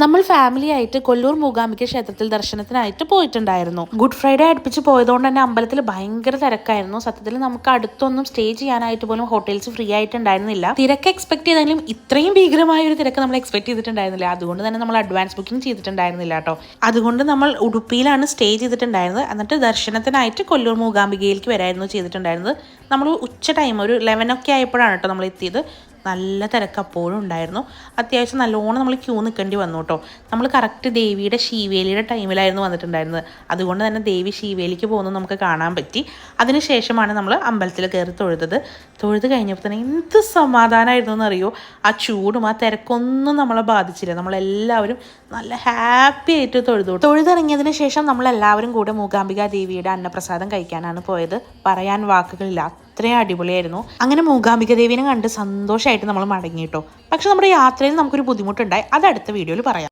നമ്മൾ ഫാമിലി ആയിട്ട് കൊല്ലൂർ മൂകാംബിക ക്ഷേത്രത്തിൽ ദർശനത്തിനായിട്ട് പോയിട്ടുണ്ടായിരുന്നു. ഗുഡ് ഫ്രൈഡേ അടുപ്പിച്ച് പോയതുകൊണ്ട് തന്നെ അമ്പലത്തിൽ ഭയങ്കര തിരക്കായിരുന്നു. സത്യത്തിൽ നമുക്ക് അടുത്തൊന്നും സ്റ്റേ ചെയ്യാനായിട്ട് പോലും ഹോട്ടൽസ് ഫ്രീ ആയിട്ടുണ്ടായിരുന്നില്ല. തിരക്ക് എക്സ്പെക്ട് ചെയ്താലും ഇത്രയും ഭീകരമായ ഒരു തിരക്ക് നമ്മൾ എക്സ്പെക്ട് ചെയ്തിട്ടുണ്ടായിരുന്നില്ല. അതുകൊണ്ട് തന്നെ നമ്മൾ അഡ്വാൻസ് ബുക്കിംഗ് ചെയ്തിട്ടുണ്ടായിരുന്നില്ല കേട്ടോ. അതുകൊണ്ട് നമ്മൾ ഉടുപ്പിയിലാണ് സ്റ്റേ ചെയ്തിട്ടുണ്ടായിരുന്നത്. എന്നിട്ട് ദർശനത്തിനായിട്ട് കൊല്ലൂർ മൂകാംബികയിലേക്ക് വരായിരുന്നു ചെയ്തിട്ടുണ്ടായിരുന്നത്. നമ്മൾ ഉച്ച ടൈം ഒരു ലെവൻ ഒക്കെ ആയപ്പോഴാണ് കേട്ടോ നമ്മൾ എത്തിയത്. നല്ല തിരക്ക് അപ്പോഴും ഉണ്ടായിരുന്നു. അത്യാവശ്യം നല്ലോണം നമ്മൾ ക്യൂ നിൽക്കേണ്ടി വന്നു കേട്ടോ. നമ്മൾ കറക്റ്റ് ദേവിയുടെ ശീവേലിയുടെ ടൈമിലായിരുന്നു വന്നിട്ടുണ്ടായിരുന്നത്. അതുകൊണ്ട് തന്നെ ദേവി ശീവേലിക്ക് പോകുന്നത് നമുക്ക് കാണാൻ പറ്റി. അതിനുശേഷമാണ് നമ്മൾ അമ്പലത്തിൽ കയറി തൊഴുതത്. തൊഴുത് കഴിഞ്ഞപ്പോൾ തന്നെ എന്ത് സമാധാനമായിരുന്നു എന്നറിയോ? ആ ചൂടും ആ തിരക്കൊന്നും നമ്മളെ ബാധിച്ചില്ല. നമ്മളെല്ലാവരും നല്ല ഹാപ്പി ആയിട്ട് തൊഴുതു. തൊഴുതിറങ്ങിയതിന് ശേഷം നമ്മളെല്ലാവരും കൂടെ മൂകാംബിക ദേവിയുടെ അന്നപ്രസാദം കഴിക്കാനാണ് പോയത്. പറയാൻ വാക്കുകളില്ല. അത്രയും അടിപൊളിയായിരുന്നു. അങ്ങനെ മൂകാംബിക ദേവിനെ കണ്ട് സന്തോഷമായിട്ട് നമ്മൾ മടങ്ങി കേട്ടോ. പക്ഷെ നമ്മുടെ യാത്രയിൽ നമുക്കൊരു ബുദ്ധിമുട്ടുണ്ടായി. അത് അടുത്ത വീഡിയോയിൽ പറയാം.